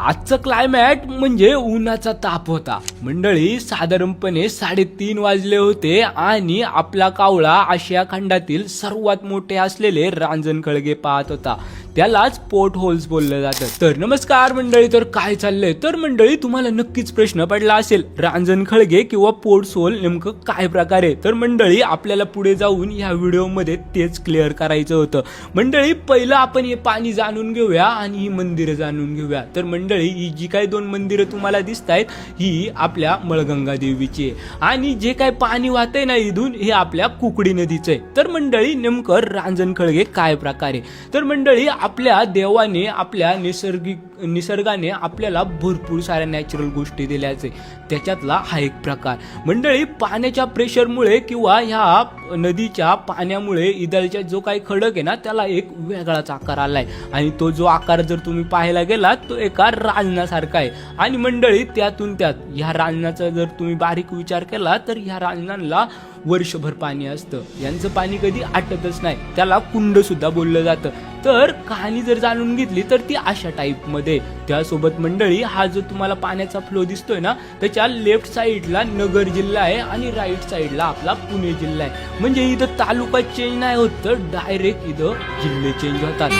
आजचं क्लायमॅट म्हणजे उन्हाचा ताप होता. मंडळी साधारणपणे साडेतीन वाजले होते आणि आपला कावळा आशिया खंडातील सर्वात मोठे असलेले रांजण खळगे पाहत होता. त्यालाच पोर्ट होल्स बोललं जातं तर नमस्कार मंडळी तर काय चाललंय? तर मंडळी तुम्हाला नक्कीच प्रश्न पडला असेल रांजण खळगे किंवा पोर्ट होल नेमकं काय प्रकारे? तर मंडळी आपल्याला पुढे जाऊन या व्हिडिओमध्ये तेच क्लिअर करायचं होतं. मंडळी पहिलं आपण हे पाणी जाणून घेऊया आणि ही मंदिरं जाणून घेऊया. तर मंडळी ही जी काही दोन मंदिरं तुम्हाला दिसत आहेत ही आपल्या मळगंगा देवीची आहे. आणि जे काय पाणी वाहतंय ना इथून हे आपल्या कुकडी नदीचं आहे. तर मंडळी नेमकं रांजण खळगे काय प्रकारे? तर मंडळी आपल्या देवाने आपल्या नैसर्गिक निसर्गाने आपल्याला भरपूर साऱ्या नॅचरल गोष्टी दिल्याच त्याच्यातला हा एक प्रकार. मंडळी पाण्याच्या प्रेशरमुळे किंवा ह्या नदीच्या पाण्यामुळे इदळच्या जो काही खडक आहे ना त्याला एक वेगळाच आकार आलाय. आणि तो जो आकार जर तुम्ही पाहायला गेलात तो एका रांजणासारखा आहे. आणि मंडळी त्यातून त्यात ह्या रांजणाचा जर तुम्ही बारीक विचार केला तर ह्या रांजणांना वर्षभर पाणी असतं. यांचं पाणी कधी आटतच नाही. त्याला कुंड सुद्धा बोललं जातं. तर कहाणी जर जाणून घेतली तर ती अशा टाईपमध्ये. त्यासोबत मंडळी हा जो तुम्हाला पाण्याचा फ्लो दिसतोय ना त्याच्या लेफ्ट साईडला नगर जिल्हा आहे आणि राईट साईडला आपला पुणे जिल्हा आहे. म्हणजे इथं तालुका चेंज नाही होत तर डायरेक्ट इथं जिल्हे चेंज होतात.